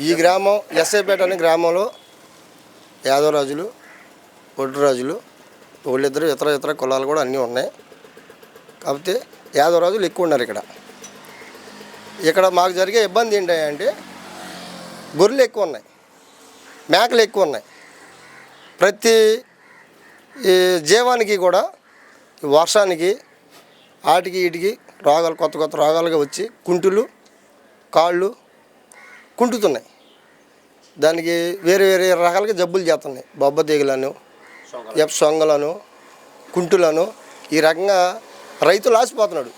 ఈ గ్రామం ఎస్ఐపేట అనే గ్రామంలో యాదవరాజులు ఒడ్డురాజులు వాళ్ళిద్దరు ఇతర ఇతర కులాలు కూడా అన్నీ ఉన్నాయి. కాకపోతే యాదవరాజులు ఎక్కువ ఉన్నారు ఇక్కడ. ఇక్కడ మాకు జరిగే ఇబ్బంది ఏంటంటే గొర్రెలు ఎక్కువ ఉన్నాయి. మేకలు ఎక్కువ ఉన్నాయి. ప్రతి ఈ జీవానికి కూడా వర్షానికి ఆటికి ఇటికి రోగాలు కొత్త కొత్త రోగాలుగా వచ్చి కుంటులు కాళ్ళు కుంటుతున్నాయి. దానికి వేరే వేరే రకాలుగా జబ్బులు చేస్తున్నాయి. బొబ్బ తెగులను ఎఫ్ సొంగలను కుంటులను ఈ రకంగా రైతు లాసిపోతున్నాడు.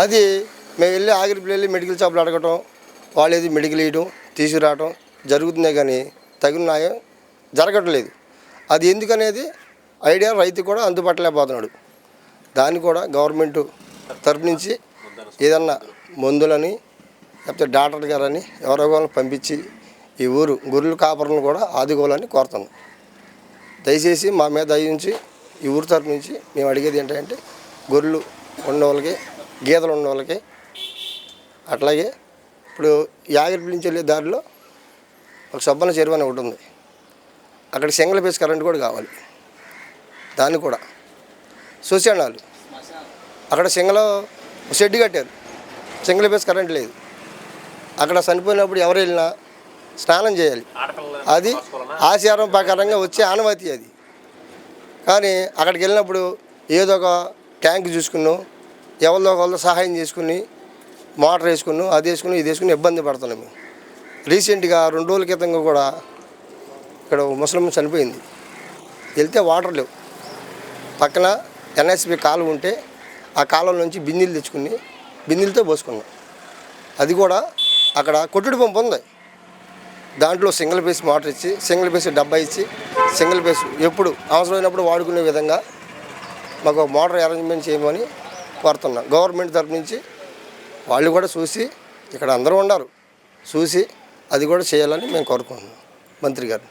అది మేము వెళ్ళి ఆగిరిపులు వెళ్ళి మెడికల్ షాపులు అడగటం వాళ్ళు ఏది మెడికల్ ఇవ్వడం తీసుకురావటం జరుగుతున్నాయి కానీ తగిన న్యాయం జరగట్లేదు అది ఎందుకనేది ఐడియా రైతు కూడా అందుబాటులేకపోతున్నాడు దాన్ని కూడా గవర్నమెంట్ తరపు నుంచి ఏదన్నా మందులని లేకపోతే డాక్టర్ గారని ఎవరో ఒకరిని పంపించి ఈ ఊరు గొర్రెల కాపరులను కూడా ఆదుకోవాలని కోరుతాను దయచేసి మా మీద అయ్యించి ఈ ఊరు తరపు నుంచి మేము అడిగేది ఏంటంటే గొర్రెలు ఉన్న వాళ్ళకి గీతలు ఉన్న వాళ్ళకి అట్లాగే ఇప్పుడు యాగిరి నుంచి వెళ్ళే దారిలో ఒక సబ్బన చెరువు అని ఒకటి ఉంది. అక్కడ సింగిల్ ఫేస్ కరెంట్ కూడా కావాలి. దాన్ని కూడా. శ్మశానాలు అక్కడ సింగలో షెడ్ కట్టారు. సింగిల్ ఫేస్ కరెంట్ లేదు. అక్కడ చనిపోయినప్పుడు ఎవరు వెళ్ళినా స్నానం చేయాలి. అది ఆచారం ప్రకారంగా వచ్చే ఆనవాతి అది. కానీ అక్కడికి వెళ్ళినప్పుడు ఏదో ఒక ట్యాంక్ చూసుకున్నాం ఎవరిదో ఒకరితో సహాయం చేసుకుని మోటార్ వేసుకున్నాం అది వేసుకుని ఇది వేసుకుని ఇబ్బంది పడుతున్నాం మేము. రీసెంట్గా రెండు రోజుల క్రితంగా కూడా ఇక్కడ ముసలిం చనిపోయింది. వెళ్తే వాటర్ లేవు. పక్కన ఎన్ఎస్పి కాలువ ఉంటే ఆ కాలువ నుంచి బిందెలు తెచ్చుకుని బిందెలతో పోసుకున్నాం. అది కూడా అక్కడ కొట్టుడు పంపు ఉంది. దాంట్లో సింగిల్ పీస్ మోటార్ ఇచ్చి సింగిల్ పీస్ డబ్బా ఇచ్చి సింగిల్ పీస్ ఎప్పుడు అవసరమైనప్పుడు వాడుకునే విధంగా మాకు మోటార్ అరేంజ్మెంట్ చేయమని కోరుతున్నాం. గవర్నమెంట్ తరపు నుంచి వాళ్ళు కూడా చూసి ఇక్కడ అందరూ ఉన్నారు. చూసి అది కూడా చేయాలని మేము కోరుకుంటున్నాం. మంత్రి గారు.